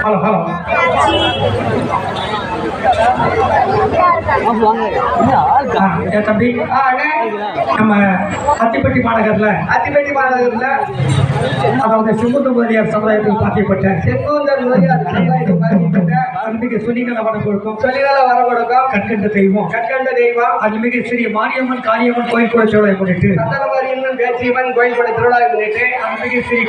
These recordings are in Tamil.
Hello hello. தம்பி நம்ம அத்திப்பட்டி மாநகர்ல அத்திப்பட்டி மாநகர்ல அதாவது செங்குந்த முதலியார் சமுதாயத்தில் பாத்தியப்பட்ட செங்குந்த கொடுக்கும். வர கொடுக்கும். கற்கண்ட தெய்வம். கற்கண்ட தெய்வம். ஸ்ரீ மாரியம்மன் காளியம்மன் கோயில் முன்னிட்டு. சந்தனமாரியம்மன் முன்னிட்டு.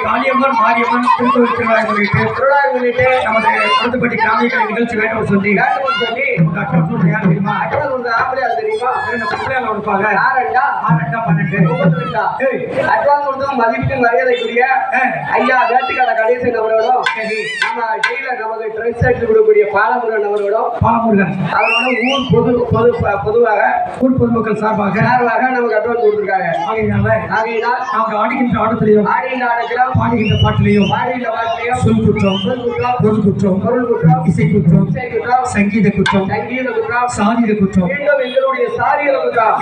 காளியம்மன் மாரியம்மன் திருக்கோயில் திருவிழாவை முன்னிட்டு. திருவிழாவை முன்னிட்டு. நமது குளத்துப்பட்டி கிராமிய நிகழ்ச்சி வேண்டும் சொல்லி. சொல்லி. யார் தெரியுமா? ஆம்பளையார் தெரியுமா? ரெண்டு பிள்ளைகள் கொடுப்பாங்க யாரண்டா ஆறு பன்னெண்டு. முப்பத்தி ரெண்டா ஏய், அட்வான்ஸ் கொடுத்தவங்க மதிப்புக்கு மரியாதைக்குரிய ஐயா வேட்டுக்கார கணேசன் அவர்களும் சரி. நம்ம ஜெயில நமக்கு ட்ரெஸ் எடுத்து கொடுக்கக்கூடிய பாலமுருகன் அவரோட ஊர் பொது பொது பொதுவாக ஊர் பொதுமக்கள் சார்பாக சார்பாக நமக்கு அட்வான்ஸ் கொடுத்துருக்காங்க. ஆகையினால ஆகையினால் அவங்க ஆடுகின்ற ஆட்டத்திலையும் ஆடியில் ஆடுகிறோம் பாடுகின்ற பாட்டிலையும் ஆடியில் வாழ்க்கையும் சொல் குற்றம் சொல் குற்றம் பொருள் குற்றம் பொருள் குற்றம் இசை குற்றம் இசை குற்றம் சங்கீத குற்றம் சங்கீத குற்றம் சாதித குற்றம்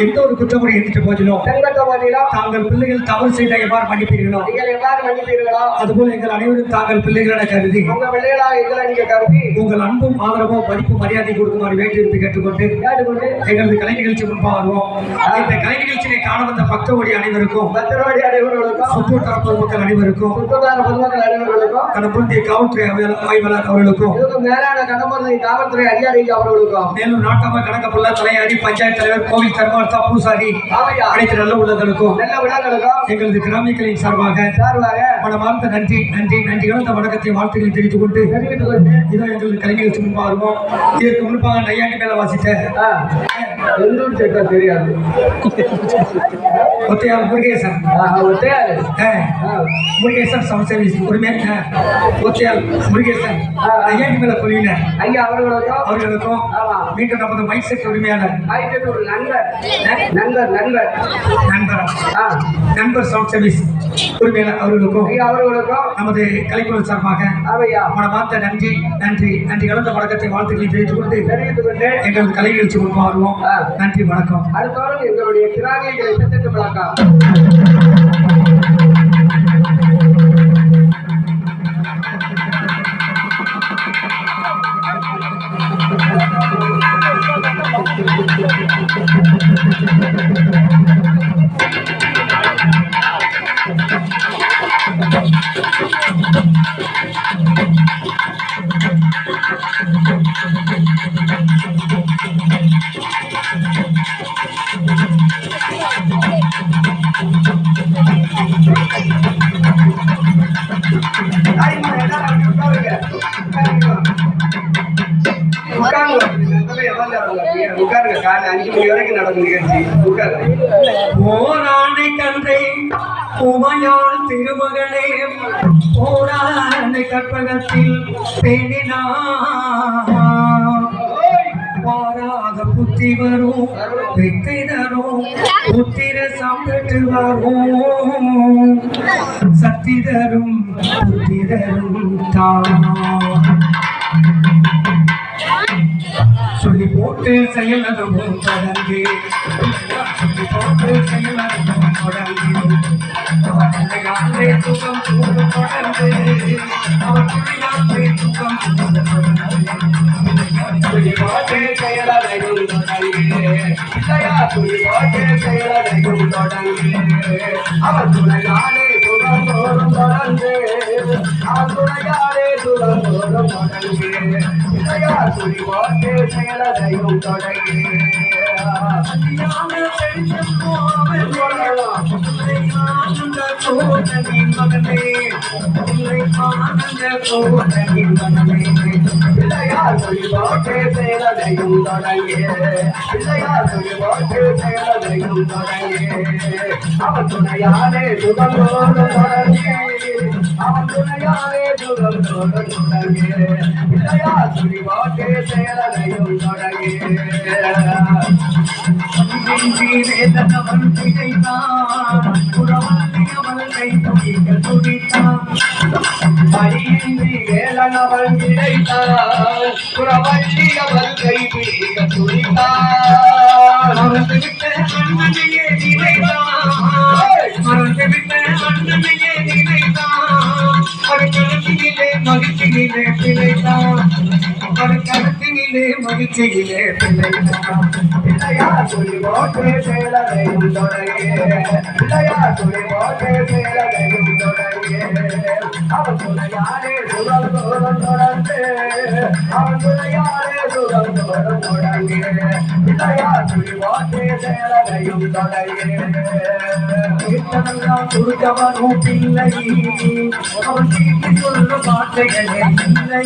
எந்த ஒரு குற்றமுறை எந்திட்ட போதிலும் மாதிரிலும் தாங்கள் பிள்ளைகள் தவறு செய்த எவ்வாறு மன்னிப்பீர்களோ? நீங்கள் எவ்வாறு மன்னிப்பீர்களோ? அதுபோல எங்கள் அனைவரும் தாங்கள் பிள்ளைகளென கருதி உங்க பிள்ளைகளாக எங்களை நீங்க கருதி உங்கள் அன்பும் ஆதரவும் மதிப்பு மரியாதை கொடுக்குமாறு வேண்டியிருந்து கேட்டுக்கொண்டு கேட்டுக்கொண்டு எங்களது கலை நிகழ்ச்சி முன்பாக வருவோம். இந்த கலை நிகழ்ச்சியை காண வந்த பக்தோடி அனைவருக்கும் பத்திரவாடி அனைவர்களுக்கும் சுற்றுவட்டார பொதுமக்கள் அனைவருக்கும் சுற்றுலான பொதுமக்கள் அனைவர்களுக்கும் கடம்புண்டிய காவல்துறை ஆய்வாளர் அவர்களுக்கும் மேலான கடம்புரை காவல்துறை அதிகாரிகள் அவர்களுக்கும் மேலும் நாட்டம கணக்கப்புள்ள தலையாரி பஞ்சாயத்து தலைவர் கோவில் தர்மார்த்தா பூசாரி அனைத்து நல்ல உள்ளதற்கும் நல்ல விழாக்களுக்கும் எங்களது கிராமியர்களின் சார்பாக சார்பாக மனமார்ந்த நன்றி நன்றி நன்றி கலந்த வணக்கத்தை வாழ்த்துக்களை தெரிவித்துக் கொண்டு இதோ எங்களது கலை நிகழ்ச்சி முன்பாக வருவோம் இதற்கு முன்பாக நையாண்டி மேல வாசித்த எந்தூர் செட்டா தெரியாது. ஒத்தையார் முருகேசன். ஒத்தையாரு முருகேசன் சமசேவி உரிமை ஆ, ஒத்தையார் முருகேசன். நையாண்டி மேல குழுவினர் ஐயா அவர்களுக்கும்? அவர்களுக்கும் மீண்டும் நமது மைக் செட் உரிமையாளர். ஒரு நண்பர். நண்பர் நண்பர். நண்பர்? ஆ, நண்பர் சவுண்ட் சர்வீஸ். உரிமையாளர் அவர்களுக்கும் ஐயா அவர்களுக்கும்? நமது கலைக்குழு சார்பாக ஆமையா மனமார்ந்த நன்றி நன்றி நன்றி கலந்த வணக்கத்தை வாழ்த்துக்களை தெரிவித்துக் கொண்டு தெரிவித்துக் கொண்டு எங்களது கலை நிகழ்ச்சி முன்பு வருவோம். நன்றி வணக்கம். அடுத்தவரும் எங்களுடைய கிராமியங்களை சட்டத்து விளக்கம் உட்காருங்க காலை அஞ்சு மணி வரைக்கும் நடக்கும் நிகழ்ச்சி உட்காருங்க கற்பகத்தில் பேணினா புத்தி வரும் வெற்றி தரும் புத்திர சாப்பிட்டு வரும் சக்தி தரும் புத்தி தரும் தான் சொல்லி போட்டு செயலதும் தொடர்ந்து. சொல்லி போட்டு செயலதும் தொடர்ந்து. அவர் சுகம் தொடர்ந்து. அவர் பிள்ளையாலே சுகம் தொடர்ந்து. துளி போட்டு செயலதையும் தொடங்கு. அவர் துணையாலே சுகம் தோறும் தொடர்ந்து அவர் துணையாலே சுகம் தோறும் துளி போட்டு போமல் மகனே இல்லை ஆனந்த கோட்டனின் மகனே பிள்ளையார் சொல்லி போட்டு செயலதையும் பிள்ளையார் சொல்லி போட்டு செயலதையும் அவன் துணையானே சுகம் தோறும் அவன் திகைத்தான் கை துடித்தான் கிடைத்தான் கை பிடிக்க துடித்தான் Thank you. கருத்தினிலே மகிழ்ச்சியிலே பிழைத்தான் பிள்ளையா துளி போட்டு சேலதையும் தொடங்கே பிள்ளையா துளி போட்டு சேலதையும் தொடங்கே அவன் துணையாரே சுகம் தோறும் தொடர்ந்து அவன் துணையாரே சுகம் தோறும் தொடங்கே பிள்ளையா துளி போட்டு சேலதையும் தொடங்கே கீர்த்தனெல்லாம் கொடுத்தவனும் பிள்ளை அவன் தீட்டி சொல்லும் வார்த்தைகளே இல்லை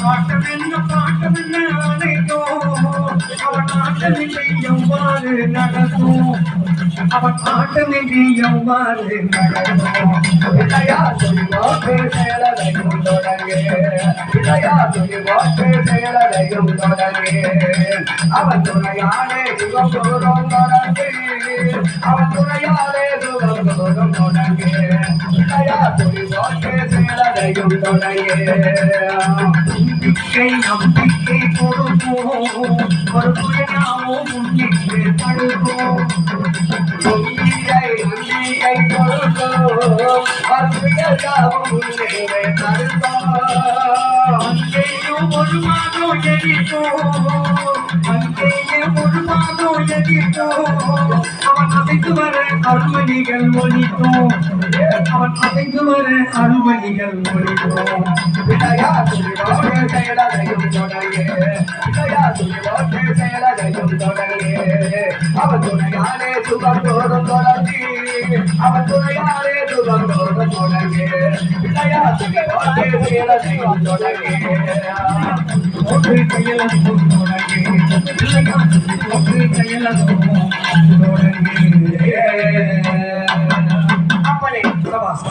பாட்டமென்ன அனைத்தோ பாட்டமென்ன பாட்டமென்ன அனைத்தோ அவன் ஆட்டமில்லை எவ்வாறு நடக்கும் அவன் ஆட்டமில்லை எவ்வாறு நடக்கும் பிள்ளையா துணி வாக்கு செயலதையும் தொடங்கே பிள்ளையா துணி வாக்கு அவன் துணையாலே அவன் துணையாலே நம்பிக்கை நம்பிக்கை கொடுப்போம் ஒரு துயராமோ முன்னிட்டு படுவோம் அவன் அசைத்து வர அருமணிகள் ஒழித்தோ அவன் அசைந்து வர அருமணிகள் ஒழித்தோ தொடங்கே அவற்றுடையாரே துதந்தோடு தொடங்கே விளையாட்டுக்கு வாழ்க்கை வீரத்தையும் தொடங்கே ஒன்று கையலதும் தொடங்கே விளையாட்டுக்கு ஒன்று கையலதும் தொடங்கே அப்பனே பிரபாஸ்